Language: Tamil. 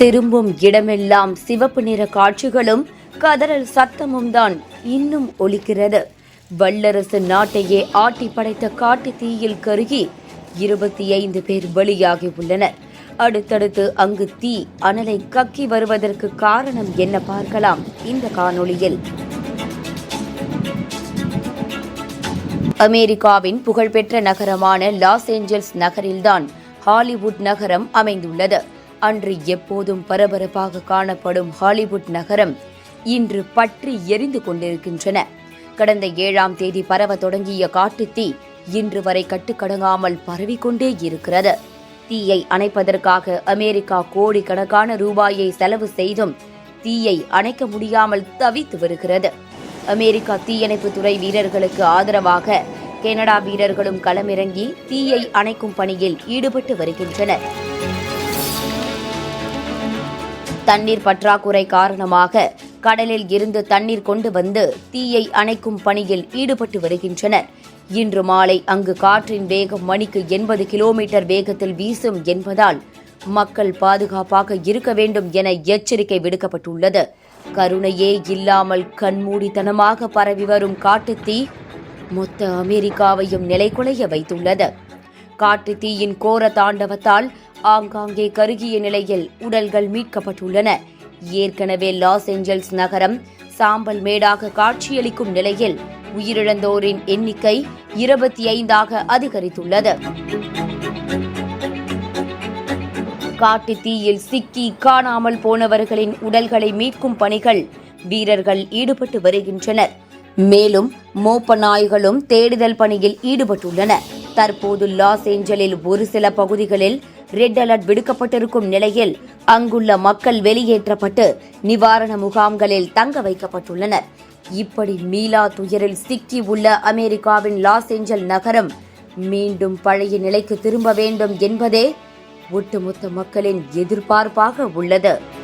திரும்பும் இடமெல்லாம் சிவப்பு நிற காட்சிகளும் கதறல் சத்தமும் தான் இன்னும் ஒலிக்கிறது. வல்லரசு நாட்டையே ஆட்டி படைத்த காட்டு தீயில் கருகி இருபத்தி ஐந்து பேர் பலியாகி உள்ளனர். அடுத்தடுத்து அங்கு தீ அனலை கக்கி வருவதற்கு காரணம் என்ன பார்க்கலாம் இந்த காணொளியில். அமெரிக்காவின் புகழ்பெற்ற நகரமான லாஸ் ஏஞ்சல்ஸ் நகரில்தான் ஹாலிவுட் நகரம் அமைந்துள்ளது. அன்று எப்போதும் பரபரப்பாக காணப்படும் ஹாலிவுட் நகரம் இன்று பற்றி எரிந்து கொண்டிருக்கின்றன. கடந்த ஏழாம் தேதி பரவ தொடங்கிய காட்டுத்தீ இன்று வரை கட்டுக்கடங்காமல் பரவிக்கொண்டே இருக்கிறது. தீயை அணைப்பதற்காக அமெரிக்கா கோடிக்கணக்கான ரூபாயை செலவு செய்தும் தீயை அணைக்க முடியாமல் தவித்து வருகிறது. அமெரிக்கா தீயணைப்பு துறை வீரர்களுக்கு ஆதரவாக கனடா வீரர்களும் களமிறங்கி தீயை அணைக்கும் பணியில் ஈடுபட்டு வருகின்றனர். தண்ணீர் பற்றாக்குறை காரணமாக கடலில் இருந்து தண்ணீர் கொண்டு வந்து தீயை அணைக்கும் பணியில் ஈடுபட்டு வருகின்றனர். இன்று மாலை அங்கு காற்றின் வேகம் மணிக்கு எண்பது கிலோமீட்டர் வேகத்தில் வீசும் என்பதால் மக்கள் பாதுகாப்பாக இருக்க வேண்டும் என எச்சரிக்கை விடுக்கப்பட்டுள்ளது. கருணையே இல்லாமல் கண்மூடித்தனமாக பரவி வரும் காட்டுத் தீ மொத்த அமெரிக்காவையும் நிலைகுலைய வைத்துள்ளது. காட்டு தீயின் கோர தாண்டவத்தால் ஆங்காங்கே கருகிய நிலையில் உடல்கள் மீட்கப்பட்டுள்ளன. ஏற்கனவே லாஸ் ஏஞ்சல்ஸ் நகரம் சாம்பல் மேடாக காட்சியளிக்கும் நிலையில் உயிரிழந்தோரின் எண்ணிக்கை இருபத்தி ஐந்தாக அதிகரித்துள்ளது. காட்டு தீயில் சிக்கி காணாமல் போனவர்களின் உடல்களை மீட்கும் பணிகள் வீரர்கள் ஈடுபட்டு வருகின்றனர். மேலும் மோப்ப நாய்களும் தேடுதல் பணியில் ஈடுபட்டுள்ளன. தற்போது லாஸ் ஏஞ்சலில் ஒரு சில பகுதிகளில் ரெட் அலர்ட் விடுக்கப்பட்டிருக்கும் நிலையில் அங்குள்ள மக்கள் வெளியேற்றப்பட்டு நிவாரண முகாம்களில் தங்க வைக்கப்பட்டுள்ளனர். இப்படி மீளா துயரில் சிக்கி உள்ள அமெரிக்காவின் லாஸ் ஏஞ்சல் நகரம் மீண்டும் பழைய நிலைக்கு திரும்ப வேண்டும் என்பதே ஒட்டுமொத்த மக்களின் எதிர்பார்ப்பாக உள்ளது.